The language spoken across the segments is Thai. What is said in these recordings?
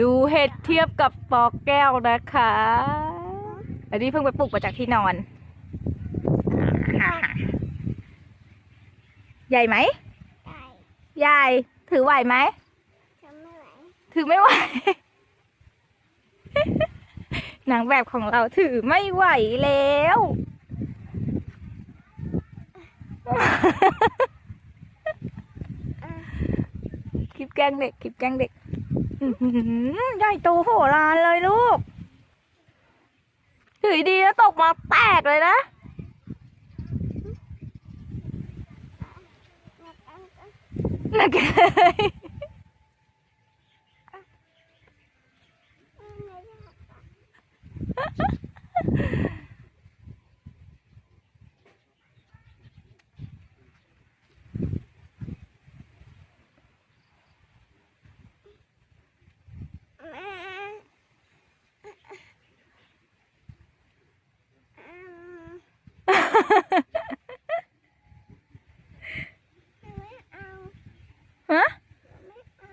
ดูเห็ดเทียบกับปอกแก้วนะคะ อันนี้เพิ่งไปปลูกมาจากที่นอน ใหญ่ไหมไก่ใหญ่ ถือไหวไหมทำไม่ไหวถือไม่ไหว นางแบบของเราถือไม่ไหวแล้ว คลิปแกล้งเด็ก คลิปแกล้งเด็ก ใหญ่โตโหรานเลยลูกถือดีแล้วตกมาแตกเลยนะแม่ตั้งก็นักเลย ไม่ได้ปะแม่อืมไม่เอา ฮะ ไม่เอา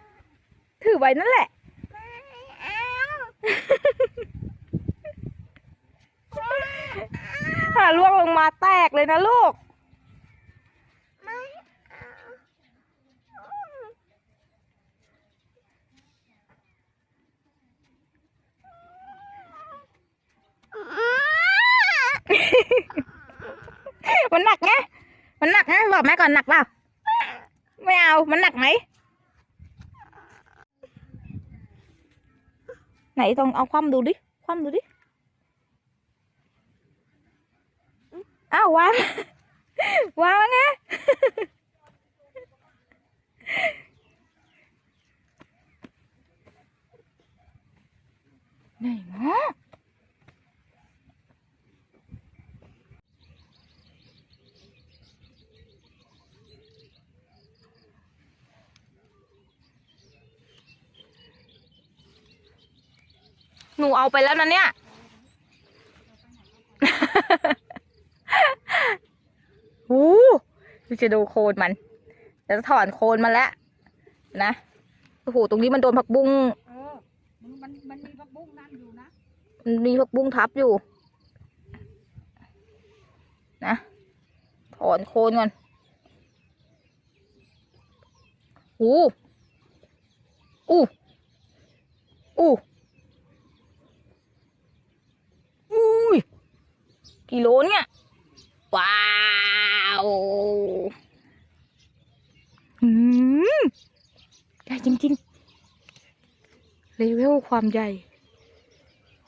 ถือ ไว้นั่นแหละหาล่วงลงมาแตกเลยนะลูกมันหนักไง มันหนักไงบอกแม่ก่อนหนักเปล่า ไม่เอา มันหนักไหม ไหนต้องเอาคว่ำดูดิ คว่ำดูดิ อ้าววางวางแล้วไงไหนเนา หนูเอาไปแล้วนะเนี่ยโอ้ดูจะดูโคนมันจะถอนโคนมันแล้วนะ โอ้โห ตรงนี้มันโดนผักบุ้งเออมันมันมันมีผักบุ้งนั่นอยู่นะ มันมีผักบุ้งทับอยู่ นะ ถอนโคนก่อนอู้อู้อู้อุ้ย กี่โลเนี่ย ว้าวหืมใหญ่จริงๆเลเวลความใหญ่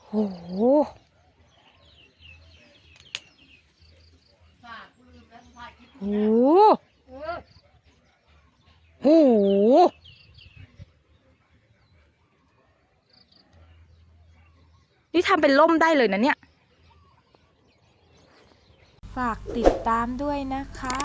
โหโหโหนี่ทำเป็นล่มได้เลยนะเนี่ย ฝากติดตามด้วยนะคะ